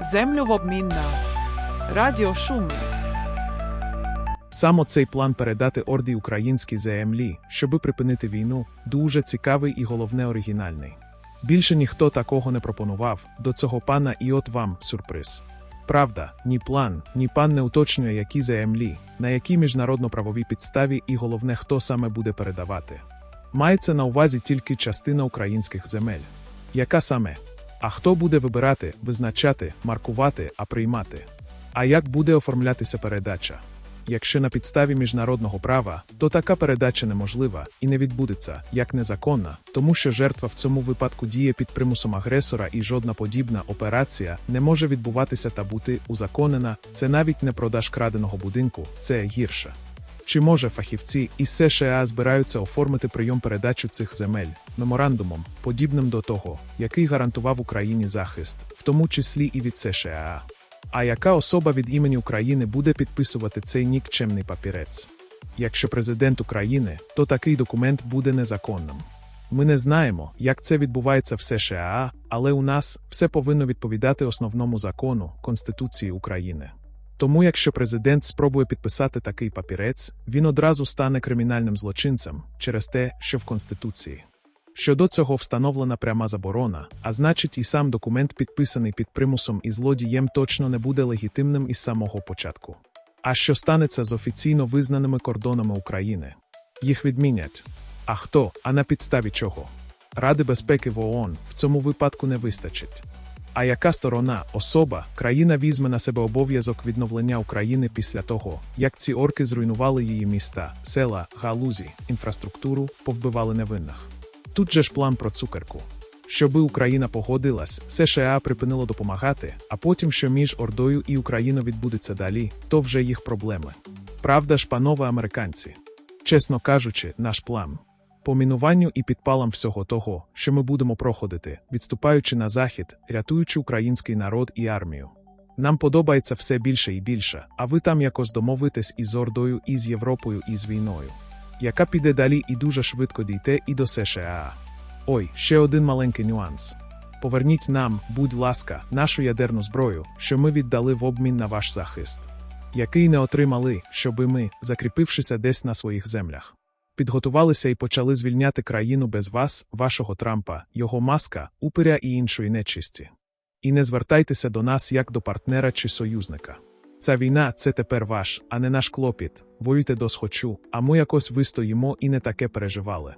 Землю в обмін на Радіо Шумне. Саме цей план передати орді українській землі, щоби припинити війну, дуже цікавий і головне оригінальний. Більше ніхто такого не пропонував до цього пана, і от вам сюрприз. Правда, ні план, ні пан не уточнює, які землі, на якій міжнародно-правовій підставі і головне, хто саме буде передавати. Мається на увазі тільки частина українських земель. Яка саме? А хто буде вибирати, визначати, маркувати, а приймати? А як буде оформлятися передача? Якщо на підставі міжнародного права, то така передача неможлива і не відбудеться як незаконна, тому що жертва в цьому випадку діє під примусом агресора і жодна подібна операція не може відбуватися та бути узаконена. Це навіть не продаж краденого будинку, це гірше. Чи може фахівці із США збираються оформити прийом передачу цих земель меморандумом, подібним до того, який гарантував Україні захист, в тому числі і від США? А яка особа від імені України буде підписувати цей нікчемний папірець? Якщо президент України, то такий документ буде незаконним. Ми не знаємо, як це відбувається в США, але у нас все повинно відповідати основному закону Конституції України. Тому, якщо президент спробує підписати такий папірець, він одразу стане кримінальним злочинцем через те, що в Конституції. Щодо цього встановлена пряма заборона, а значить, і сам документ, підписаний під примусом і злодієм, точно не буде легітимним із самого початку. А що станеться з офіційно визнаними кордонами України? Їх відмінять. А хто, а на підставі чого? Ради безпеки в ООН в цьому випадку не вистачить. А яка сторона, особа, країна візьме на себе обов'язок відновлення України після того, як ці орки зруйнували її міста, села, галузі, інфраструктуру, повбивали невинних? Тут же ж план про цукерку. Щоби Україна погодилась, США припинило допомагати, а потім, що між Ордою і Україною відбудеться далі, то вже їх проблеми. Правда ж, панове американці? Чесно кажучи, наш план по мінуванню і підпалам всього того, що ми будемо проходити, відступаючи на захід, рятуючи український народ і армію. Нам подобається все більше і більше, а ви там якось домовитесь із Ордою, і з Європою, і з війною яка піде далі і дуже швидко дійде і до США. Ой, ще один маленький нюанс. Поверніть нам, будь ласка, нашу ядерну зброю, що ми віддали в обмін на ваш захист, який не отримали, щоби ми, закріпившися десь на своїх землях, підготувалися і почали звільняти країну без вас, вашого Трампа, його маска, упиря і іншої нечисті. І не звертайтеся до нас як до партнера чи союзника. Ця війна це тепер ваш, а не наш клопіт. Воюйте до схочу, а ми якось вистоїмо і не таке переживали.